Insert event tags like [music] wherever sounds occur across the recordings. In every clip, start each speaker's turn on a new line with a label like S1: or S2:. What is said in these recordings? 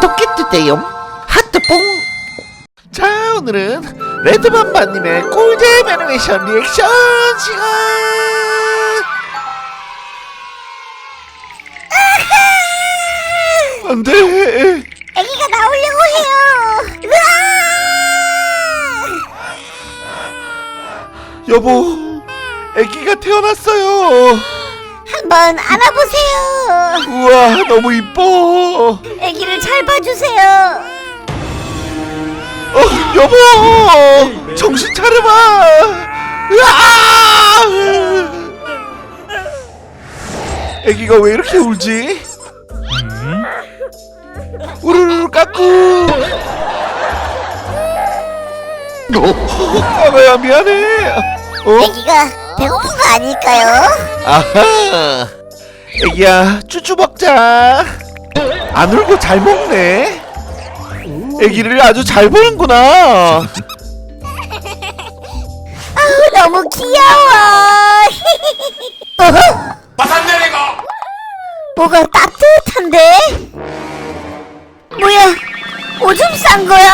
S1: 구독해주세요. 하트뽕. 자 오늘은 레드밤바님의 꿀잼 애니메이션 리액션 시간! 안돼!
S2: 아기가 나오려고 해요. 으아!
S1: 여보 아기가 태어났어요
S2: 한번 안아보세요.
S1: 우와 너무 이뻐.
S2: 아기를 잘 봐주세요.
S1: 어 여보! 정신 차려봐! 으아! 아기가 왜 이렇게 울지? 우르르 까꾸 까마야 미안해. 어?
S2: 아기가 배고픈 거 아닐까요?
S1: 아하 애기야 쭈쭈 먹자 안 울고 잘 먹네 애기를 아주 잘 보는구나 [laughs]
S2: 아우 너무 귀여워. [laughs] 뭐가 따뜻한데? 뭐야? 오줌 싼 거야?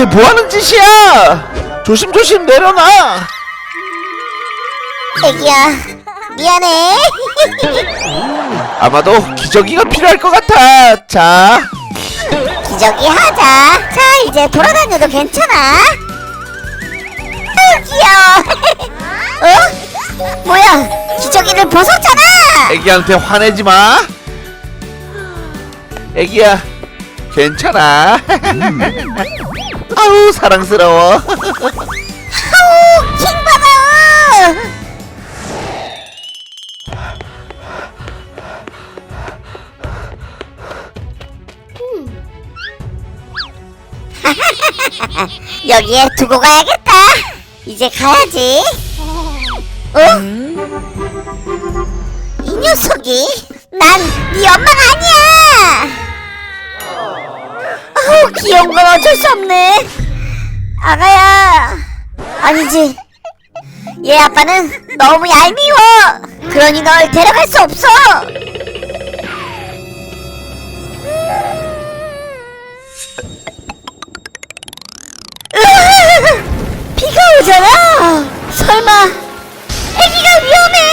S2: 어?
S1: 애기한테 뭐하는 짓이야 조심조심 내려놔
S2: 애기야 미안해. [laughs]
S1: 아마도 기저귀가 필요할 것 같아 자
S2: 기저귀 하자. 자 이제 돌아다녀도 괜찮아. 아유 귀여워. [laughs] 어? 뭐야? 기저귀를 벗었잖아.
S1: 애기한테 화내지 마 애기야 괜찮아 [laughs] 아우 사랑스러워
S2: 아우 킹 받아. [laughs] 여기에 두고 가야겠다. 이제 가야지. 어? 이 녀석이 난 네 엄마가 귀여운 건 어쩔 수 없네. 아가야. 아니지. 얘 아빠는 너무 얄미워. 그러니 널 데려갈 수 없어. 비가 오잖아. 설마 아기가 위험해.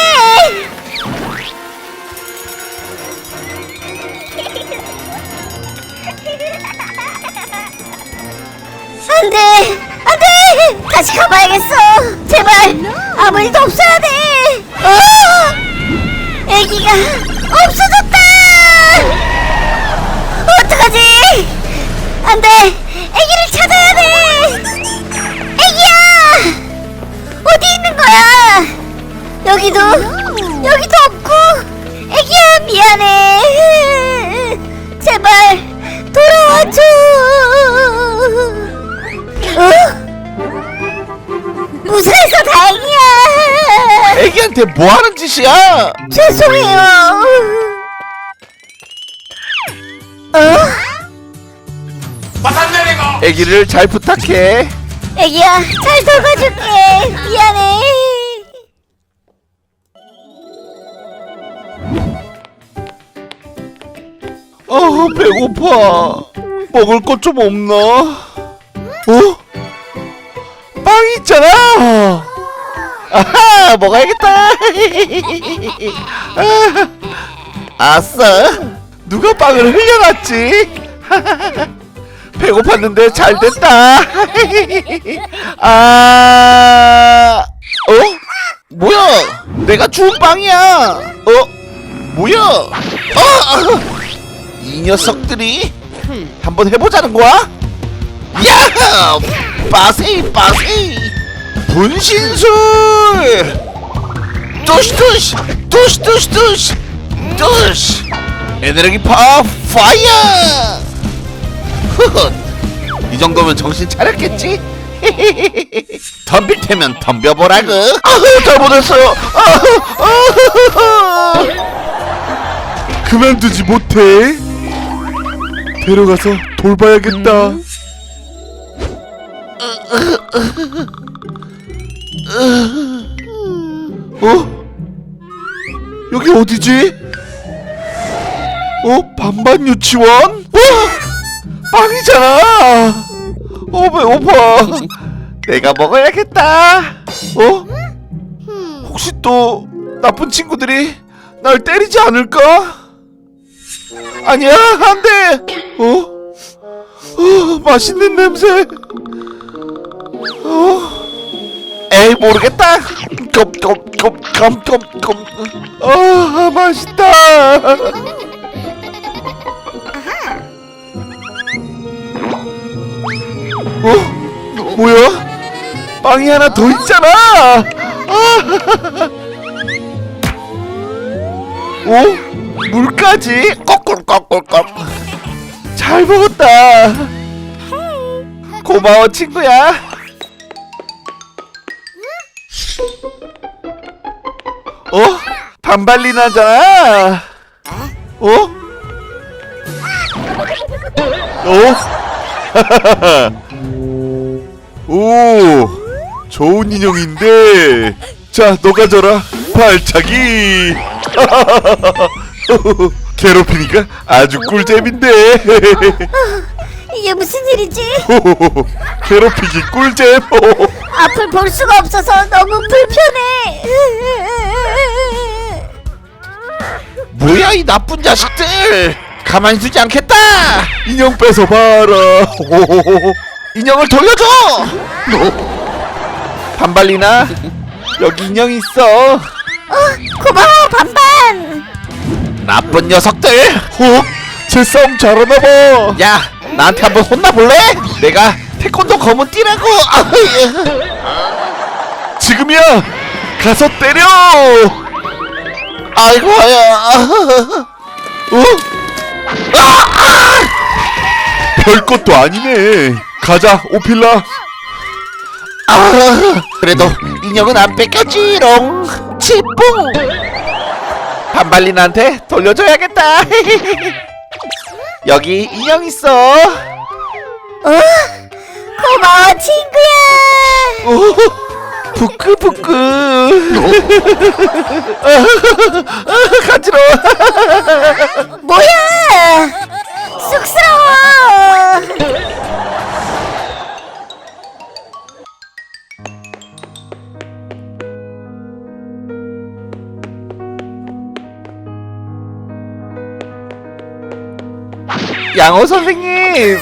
S2: 안돼! 안돼! 다시 가봐야겠어! 제발 아무 일도 없어야 돼! 어! 애기가 없어졌다! 어떡하지? 안돼! 애기를 찾아야 돼! 애기야! 어디 있는 거야? 여기도 여기도 없고! 애기야 미안해
S1: 애기한테 뭐하는 짓이야?
S2: 죄송해요. 어?
S1: 애기를 잘 부탁해.
S2: 애기야 잘 돌봐줄게. 미안해.
S1: 아 배고파. 먹을 것 좀 없나? 어? 빵 있잖아 아하 먹어야겠다 아, [laughs] 아싸 누가 빵을 흘려놨지 [laughs] 배고팠는데 잘 됐다 [laughs] 아 어? 뭐야 내가 주운 빵이야 어? 뭐야 어? 이 녀석들이 한번 해보자는 거야? 야! 빠세이 빠세이 분신술! 뚜시 뚜시 뚜시 뚜시 뚜시 뚜시 에너지 파 파이어! 이 정도면 정신 차렸겠지? [laughs] 덤빌 테면 덤벼보라고 아우 잘못했어요
S3: 그만두지 못해. 데려가서 돌봐야겠다.
S1: 어? 여기 어디지? 어? 반반 유치원? 어? 빵이잖아. 어 배고파. 내가 먹어야겠다. 어? 혹시 또 나쁜 친구들이 날 때리지 않을까? 아니야 안 돼. 어? 어 맛있는 냄새. 어? 에이 모르겠다. 껌껌껌껌껌껌. 아 맛있다. 어? 뭐야? 빵이 하나 더 있잖아. 아. 어? 물까지? 꺽꺽꺽꺽꺽. 잘 먹었다. 고마워 친구야. 어? 반발리나잖아. 어? 어? [laughs] 오, 좋은 인형인데. 자, 너가 져라. 발차기. [laughs] 괴롭히니까 아주 꿀잼인데. [laughs]
S2: 이게 무슨 일이지?
S1: 괴롭히기 꿀잼.
S2: 앞을 볼 수가 없어서 너무 불편해.
S3: 뭐야 이 나쁜 자식들 가만히 두지 않겠다
S1: 인형 뺏어 봐라. [laughs]
S3: 인형을 돌려줘
S1: 반발리나 여기 인형 있어.
S2: 어, 고마워 반반.
S3: 나쁜 녀석들
S1: 어? 제 싸움 잘하나 봐.
S3: 야 나한테 한번 혼나볼래? 내가 태권도 검은 띠라고 [laughs]
S1: 지금이야. 가서 때려.
S3: 아이고 야
S1: 어? 별것도 아니네. 가자, 오필라.
S3: 아, 그래도 인형은 안 뺏겼지롱 치뿡 반발린한테 돌려줘야겠다 [laughs] 여기 인형 있어
S2: 고마워 친구야.
S3: 오, 부끄부끄 [laughs] 간지러워
S2: 뭐야? 쑥스러워.
S3: 양호 선생님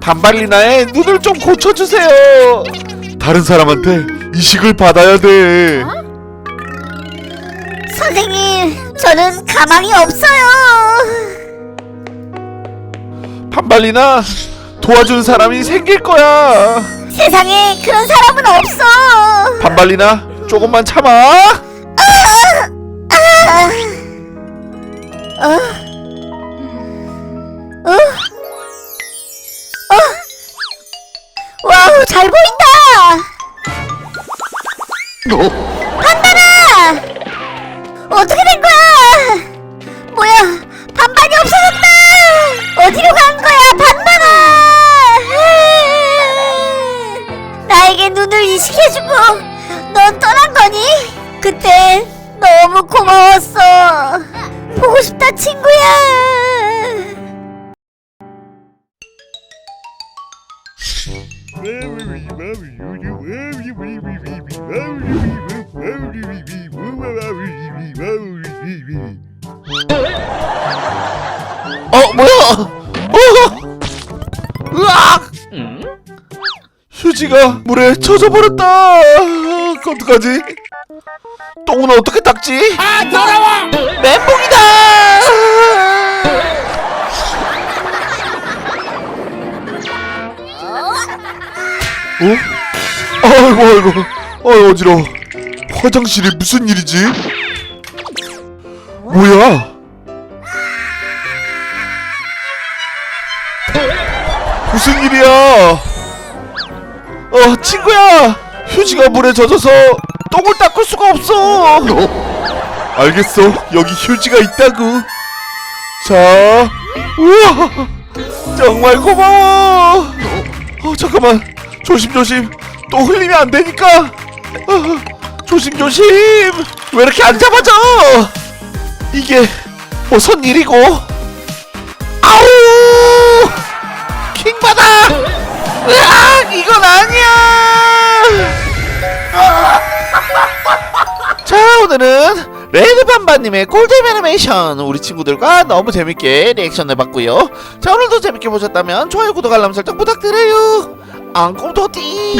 S3: 반발리나의 눈을 좀 고쳐주세요
S1: 다른 사람한테 이식을 받아야 돼.
S2: 선생님, 저는 가망이 없어요.
S1: 반발리나 도와준 사람이 생길 거야.
S2: 세상에 그런 사람은 없어.
S1: 반발리나 조금만 참아.
S2: 어? 어? 어? 와우, 잘 보인다. 반반아! 어떻게 된 거야? 뭐야, 반반이 없어졌다. 어디로 간 거야, 반반아? 나에게 눈을 이식해주고 넌 떠난 거니? 그때 너무 고마웠어. 보고 싶다, 친구야.
S3: 어. 뭐야? 어! 으악
S1: 휴지가 물에 젖어버렸다. 어떡하지?
S3: 똥은 어떻게 닦지? 아 돌아와! 멘붕이다!
S1: 어? 아이고 아이고. 아 어지러워. 화장실이 무슨 일이지? 뭐야? 무슨 일이야? 어 친구야! 휴지가 물에 젖어서 똥을 닦을 수가 없어! 알겠어. 여기 휴지가 있다구 자 우와! 정말 고마워! 어 잠깐만. 조심조심. 또 흘리면 안 되니까. 어, 조심 조심! 왜 이렇게 안 잡아져 이게 무슨 일이고? 아우! 킹받아! 으악 이건 아니야! 자 오늘은 레드밤바님의 꿀잼 애니메이션. 우리 친구들과 너무 재밌게 리액션 해봤고요. 자 오늘도 재밌게 보셨다면 좋아요 구독 알람 설정 부탁드려요. 앙꿈토띠